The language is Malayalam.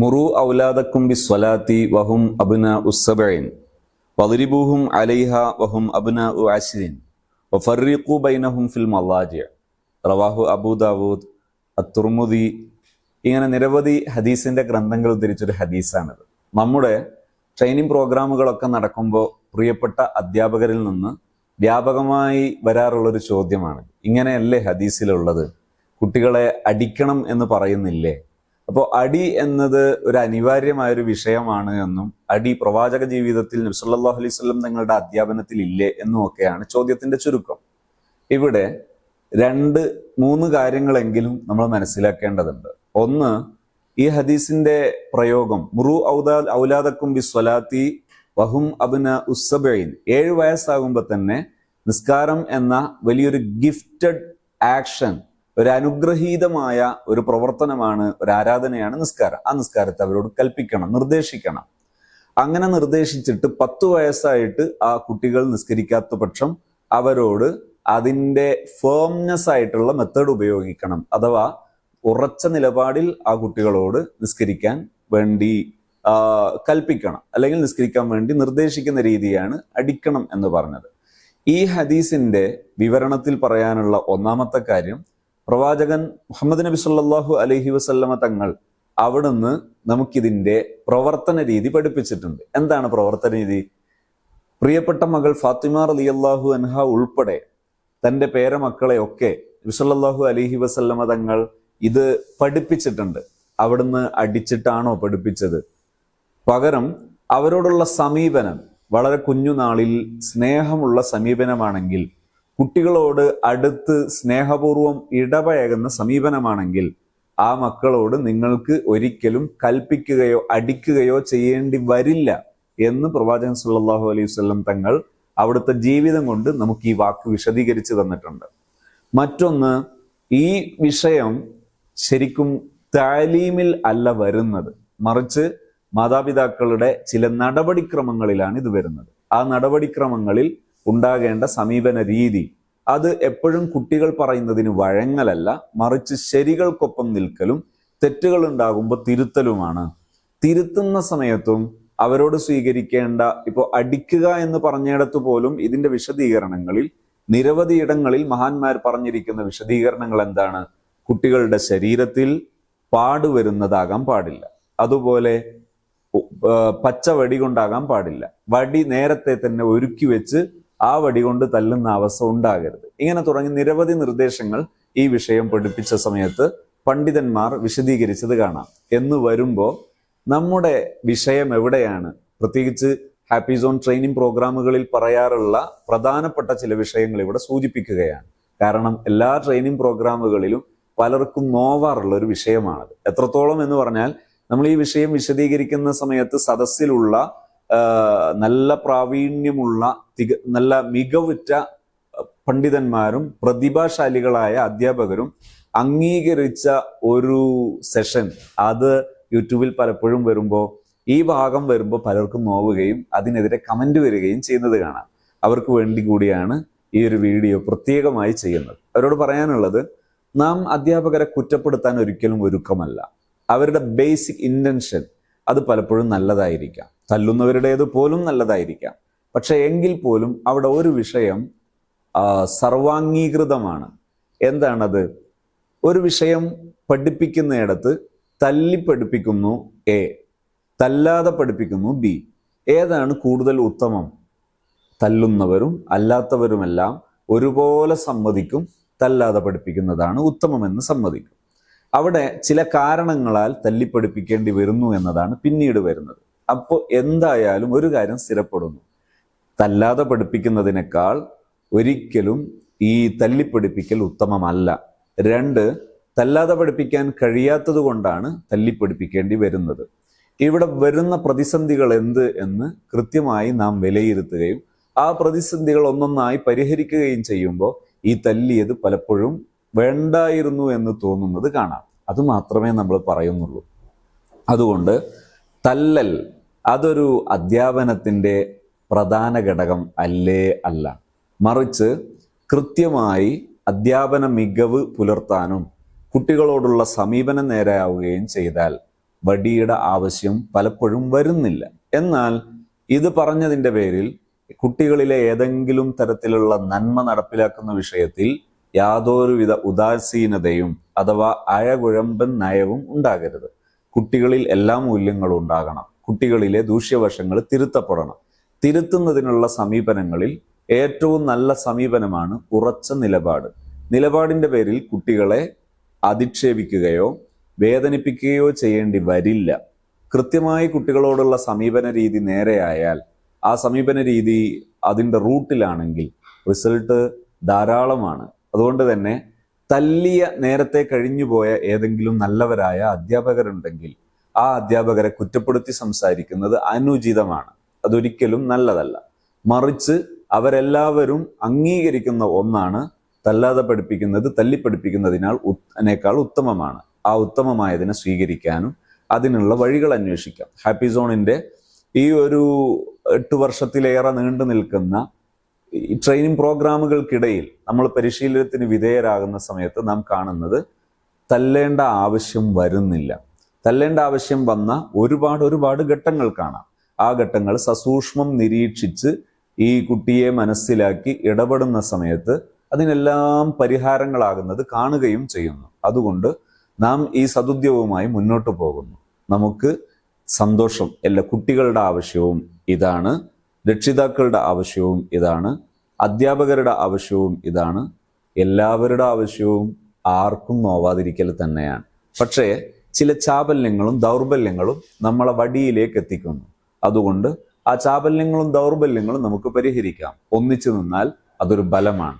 മുറു ഔലാദക്കും ബി സ്വലാത്തി വഹും അബ്ന ഉസ്സബൈൻ വദ്രിബൂഹും അലൈഹ വഹും അബ്ന ഉ വഫർറിഖു ബൈനഹും ഫിൽ മല്ലാജി റവാഹു അബൂ ദാവൂദ് അത്തുർമുദി ഇങ്ങനെ നിരവധി ഹദീസിന്റെ ഗ്രന്ഥങ്ങൾ ഉദ്ധരിച്ചൊരു ഹദീസാണിത്. നമ്മുടെ ട്രെയിനിങ് പ്രോഗ്രാമുകളൊക്കെ നടക്കുമ്പോൾ പ്രിയപ്പെട്ട അധ്യാപകരിൽ നിന്ന് വ്യാപകമായി വരാറുള്ളൊരു ചോദ്യമാണ് ഇങ്ങനെയല്ലേ ഹദീസിലുള്ളത്? കുട്ടികളെ അടിക്കണം എന്ന് പറയുന്നില്ലേ? അപ്പോൾ അടി എന്നത് ഒരു അനിവാര്യമായ ഒരു വിഷയമാണ് എന്നും അടി പ്രവാചക ജീവിതത്തിൽ നബ്സല്ലാഹു അലൈഹി സ്വലം തങ്ങളുടെ അധ്യാപനത്തിൽ ഇല്ലേ എന്നും ഒക്കെയാണ് ചോദ്യത്തിന്റെ ചുരുക്കം. ഇവിടെ രണ്ട് മൂന്ന് കാര്യങ്ങളെങ്കിലും നമ്മൾ മനസ്സിലാക്കേണ്ടതുണ്ട്. ഒന്ന് ഈ ഹദീസിന്റെ പ്രയോഗം മുറു ഔദാ ഔലാദക്കും ബി സ്വലാത്തി വഹും അബ്ന ഉസ്സബൈൻ ഏഴ് വയസ്സാകുമ്പോൾ തന്നെ നിസ്കാരം എന്ന വലിയൊരു ഗിഫ്റ്റഡ് ആക്ഷൻ ഒരു അനുഗ്രഹീതമായ ഒരു പ്രവർത്തനമാണ് ഒരു ആരാധനയാണ് നിസ്കാരം. ആ നിസ്കാരത്തെ അവരോട് കൽപ്പിക്കണം നിർദ്ദേശിക്കണം. അങ്ങനെ നിർദ്ദേശിച്ചിട്ട് പത്ത് വയസ്സായിട്ട് ആ കുട്ടികൾ നിസ്കരിക്കാത്ത പക്ഷം അവരോട് അതിന്റെ ഫേംനെസ് ആയിട്ടുള്ള മെത്തേഡ് ഉപയോഗിക്കണം. അഥവാ ഉറച്ച നിലപാടിൽ ആ കുട്ടികളോട് നിസ്കരിക്കാൻ വേണ്ടി കൽപ്പിക്കണം. അല്ലെങ്കിൽ നിസ്കരിക്കാൻ വേണ്ടി നിർദ്ദേശിക്കുന്ന രീതിയാണ് അടിക്കണം എന്ന് പറഞ്ഞത്. ഈ ഹദീസിന്റെ വിവരണത്തിൽ പറയാനുള്ള ഒന്നാമത്തെ കാര്യം പ്രവാചകൻ മുഹമ്മദ് നബി സല്ലാഹു അലഹി വസല്ലമ തങ്ങൾ അവിടുന്ന് നമുക്കിതിന്റെ പ്രവർത്തന രീതി പഠിപ്പിച്ചിട്ടുണ്ട്. എന്താണ് പ്രവർത്തന രീതി? പ്രിയപ്പെട്ട മകൾ ഫാത്തിമ റളിയല്ലാഹു അൻഹ ഉൾപ്പെടെ തന്റെ പേരമക്കളെ ഒക്കെ വിസല്ലാഹു അലൈഹി വസല്ലമ തങ്ങൾ ഇത് പഠിപ്പിച്ചിട്ടുണ്ട്. അവിടുന്ന് അടിച്ചിട്ടാണോ പഠിപ്പിച്ചത്? പകരം അവരോടുള്ള സമീപനം വളരെ കുഞ്ഞുനാളിൽ സ്നേഹമുള്ള സമീപനമാണെങ്കിൽ കുട്ടികളോട് അടുത്ത് സ്നേഹപൂർവം ഇടപഴകുന്ന സമീപനമാണെങ്കിൽ ആ മക്കളോട് നിങ്ങൾക്ക് ഒരിക്കലും കൽപ്പിക്കുകയോ അടിക്കുകയോ ചെയ്യേണ്ടി വരില്ല എന്ന് പ്രവാചകൻ സുല്ലാഹു അലൈഹി വസല്ലം തങ്ങൾ അവിടുത്തെ ജീവിതം കൊണ്ട് നമുക്ക് ഈ വാക്ക് വിശദീകരിച്ച് തന്നിട്ടുണ്ട്. മറ്റൊന്ന് ഈ വിഷയം ശരിക്കും താലീമിൽ അല്ല വരുന്നത്. മറിച്ച് മാതാപിതാക്കളുടെ ചില നടപടിക്രമങ്ങളിലാണ് ഇത് വരുന്നത്. ആ നടപടിക്രമങ്ങളിൽ ഉണ്ടാകേണ്ട സമീപന രീതി. അത് എപ്പോഴും കുട്ടികൾ പറയുന്നതിന് വഴങ്ങലല്ല മറിച്ച് ശരികൾക്കൊപ്പം നിൽക്കലും തെറ്റുകൾ ഉണ്ടാകുമ്പോൾ തിരുത്തലുമാണ്. തിരുത്തുന്ന സമയത്തും അവരോട് സ്വീകരിക്കേണ്ട ഇപ്പോൾ അടിക്കുക എന്ന് പറഞ്ഞിടത്ത് പോലും ഇതിന്റെ വിശദീകരണങ്ങളിൽ നിരവധി ഇടങ്ങളിൽ മഹാന്മാർ പറഞ്ഞിരിക്കുന്ന വിശദീകരണങ്ങൾ എന്താണ്? കുട്ടികളുടെ ശരീരത്തിൽ പാടുവരുന്നതാകാൻ പാടില്ല. അതുപോലെ പച്ച വടി കൊണ്ടാകാൻ പാടില്ല. വടി നേരത്തെ തന്നെ ഒരുക്കി വെച്ച് ആ വടി കൊണ്ട് തല്ലുന്ന അവസ്ഥ ഉണ്ടാകരുത്. ഇങ്ങനെ തുടങ്ങി നിരവധി നിർദ്ദേശങ്ങൾ ഈ വിഷയം പഠിപ്പിച്ച സമയത്ത് പണ്ഡിതന്മാർ വിശദീകരിച്ചത് കാണാം. എന്ന് വരുമ്പോൾ നമ്മുടെ വിഷയം എവിടെയാണ്? പ്രത്യേകിച്ച് ഹാപ്പി സോൺ ട്രെയിനിങ് പ്രോഗ്രാമുകളിൽ പറയാറുള്ള പ്രധാനപ്പെട്ട ചില വിഷയങ്ങൾ ഇവിടെ സൂചിപ്പിക്കുകയാണ്. കാരണം എല്ലാ ട്രെയിനിങ് പ്രോഗ്രാമുകളിലും പലർക്കും നോവാറുള്ള ഒരു വിഷയമാണത്. എത്രത്തോളം എന്ന് പറഞ്ഞാൽ നമ്മൾ ഈ വിഷയം വിശദീകരിക്കുന്ന സമയത്ത് സദസ്സിലുള്ള നല്ല പ്രാവീണ്യമുള്ള തിക നല്ല മികവുറ്റ പണ്ഡിതന്മാരും പ്രതിഭാശാലികളായ അധ്യാപകരും അംഗീകരിച്ച ഒരു സെഷൻ അത് യൂട്യൂബിൽ പലപ്പോഴും വരുമ്പോൾ ഈ ഭാഗം വരുമ്പോൾ പലർക്കും നോവുകയും അതിനെതിരെ കമന്റ് വരികയും ചെയ്യുന്നത് കാണാം. അവർക്ക് വേണ്ടി കൂടിയാണ് ഈ ഒരു വീഡിയോ പ്രത്യേകമായി ചെയ്യുന്നത്. അവരോട് പറയാനുള്ളത് നാം അധ്യാപകരെ കുറ്റപ്പെടുത്താൻ ഒരിക്കലും ഒരുക്കമല്ല. അവരുടെ ബേസിക് ഇന്റൻഷൻ അത് പലപ്പോഴും നല്ലതായിരിക്കാം. തല്ലുന്നവരുടേത് പോലും നല്ലതായിരിക്കാം. പക്ഷേ എങ്കിൽ പോലും അവിടെ ഒരു വിഷയം സർവാംഗീകൃതമാണ്. എന്താണത്? ഒരു വിഷയം പഠിപ്പിക്കുന്നിടത്ത് തല്ലി പഠിപ്പിക്കുന്നു എ തല്ലാതെ പഠിപ്പിക്കുന്നു ബി. ഏതാണ് കൂടുതൽ ഉത്തമം? തല്ലുന്നവരും അല്ലാത്തവരുമെല്ലാം ഒരുപോലെ സമ്മതിക്കും തല്ലാതെ പഠിപ്പിക്കുന്നതാണ് ഉത്തമമെന്ന് സമ്മതിക്കും. അവിടെ ചില കാരണങ്ങളാൽ തല്ലിപ്പടിപ്പിക്കേണ്ടി വരുന്നു എന്നതാണ് പിന്നീട് വരുന്നത്. അപ്പോൾ എന്തായാലും ഒരു കാര്യം സ്ഥിരപ്പെടുന്നു. തല്ലാതെ പഠിപ്പിക്കുന്നതിനേക്കാൾ ഒരിക്കലും ഈ തല്ലിപ്പടിപ്പിക്കൽ ഉത്തമമല്ല. രണ്ട് തല്ലാതെ പഠിപ്പിക്കാൻ കഴിയാത്തത് കൊണ്ടാണ് തല്ലിപ്പടിപ്പിക്കേണ്ടി വരുന്നത്. ഇവിടെ വരുന്ന പ്രതിസന്ധികൾ എന്ത് എന്ന് കൃത്യമായി നാം വിലയിരുത്തുകയും ആ പ്രതിസന്ധികൾ ഒന്നൊന്നായി പരിഹരിക്കുകയും ചെയ്യുമ്പോൾ ഈ തല്ലിയത് പലപ്പോഴും വേണ്ടായിരുന്നു എന്ന് തോന്നുന്നത് കാണാം. അത് മാത്രമേ നമ്മൾ പറയുന്നുള്ളൂ. അതുകൊണ്ട് തല്ലൽ അതൊരു അധ്യാപനത്തിന്റെ പ്രധാന ഘടകം അല്ലേ അല്ല. മറിച്ച് കൃത്യമായി അധ്യാപന മികവ് പുലർത്താനും കുട്ടികളോടുള്ള സമീപനം നേരെയാവുകയും ചെയ്താൽ വടിയുടെ ആവശ്യം പലപ്പോഴും വരുന്നില്ല. എന്നാൽ ഇത് പറഞ്ഞതിന്റെ പേരിൽ കുട്ടികളിലെ ഏതെങ്കിലും തരത്തിലുള്ള നന്മ നടപ്പിലാക്കുന്ന വിഷയത്തിൽ യാതൊരുവിധ ഉദാസീനതയും അഥവാ അഴകുഴമ്പൻ നയവും ഉണ്ടാകരുത്. കുട്ടികളിൽ എല്ലാ മൂല്യങ്ങളും ഉണ്ടാകണം. കുട്ടികളിലെ ദൂഷ്യവശങ്ങൾ തിരുത്തപ്പെടണം. തിരുത്തുന്നതിനുള്ള സമീപനങ്ങളിൽ ഏറ്റവും നല്ല സമീപനമാണ് ഉറച്ച നിലപാട്. നിലപാടിന്റെ പേരിൽ കുട്ടികളെ അധിക്ഷേപിക്കുകയോ വേദനിപ്പിക്കുകയോ ചെയ്യേണ്ടി വരില്ല. കൃത്യമായി കുട്ടികളോടുള്ള സമീപന രീതി നേരെയായാൽ ആ സമീപന രീതി അതിന്റെ റൂട്ടിലാണെങ്കിൽ റിസൾട്ട് ധാരാളമാണ്. അതുകൊണ്ട് തന്നെ തല്ലിയ നേരത്തെ കഴിഞ്ഞുപോയ ഏതെങ്കിലും നല്ലവരായ അധ്യാപകരുണ്ടെങ്കിൽ ആ അധ്യാപകരെ കുറ്റപ്പെടുത്തി സംസാരിക്കുന്നത് അനുചിതമാണ്. അതൊരിക്കലും നല്ലതല്ല. മറിച്ച് അവരെല്ലാവരും അംഗീകരിക്കുന്ന ഒന്നാണ് തല്ലാതെ പഠിപ്പിക്കുന്നത് തല്ലിപ്പഠിപ്പിക്കുന്നതിനാൽ ഉത്തനേക്കാൾ ഉത്തമമാണ്. ആ ഉത്തമമായതിനെ സ്വീകരിക്കാനും അതിനുള്ള വഴികൾ അന്വേഷിക്കാം. ഹാപ്പി സോണിന്റെ ഈ ഒരു എട്ട് വർഷത്തിലേറെ നീണ്ടു നിൽക്കുന്ന ഈ ട്രെയിനിങ് പ്രോഗ്രാമുകൾക്കിടയിൽ നമ്മൾ പരിശീലനത്തിന് വിധേയരാകുന്ന സമയത്ത് നാം കാണുന്നത് തല്ലേണ്ട ആവശ്യം വരുന്നില്ല. തല്ലേണ്ട ആവശ്യം വന്ന ഒരുപാട് ഒരുപാട് ഘട്ടങ്ങൾ കാണാം. ആ ഘട്ടങ്ങൾ സസൂക്ഷ്മം നിരീക്ഷിച്ച് ഈ കുട്ടിയെ മനസ്സിലാക്കി ഇടപെടുന്ന സമയത്ത് അതിനെല്ലാം പരിഹാരങ്ങളാകുന്നത് കാണുകയും ചെയ്യുന്നു. അതുകൊണ്ട് നാം ഈ സതുദ്യവുമായി മുന്നോട്ട് പോകുന്നു. നമുക്ക് സന്തോഷം എല്ലാ കുട്ടികളുടെ ആവശ്യവും ഇതാണ്. രക്ഷിതാക്കളുടെ ആവശ്യവും ഇതാണ് അധ്യാപകരുടെ ആവശ്യവും ഇതാണ് എല്ലാവരുടെ ആവശ്യവും ആർക്കും നോവാതിരിക്കൽ തന്നെയാണ്. പക്ഷേ ചില ചാബല്യങ്ങളും ദൗർബല്യങ്ങളും നമ്മളെ വടിയിലേക്ക് എത്തിക്കുന്നു. അതുകൊണ്ട് ആ ചാബല്യങ്ങളും ദൗർബല്യങ്ങളും നമുക്ക് പരിഹരിക്കാം. ഒന്നിച്ചു നിന്നാൽ അതൊരു ബലമാണ്.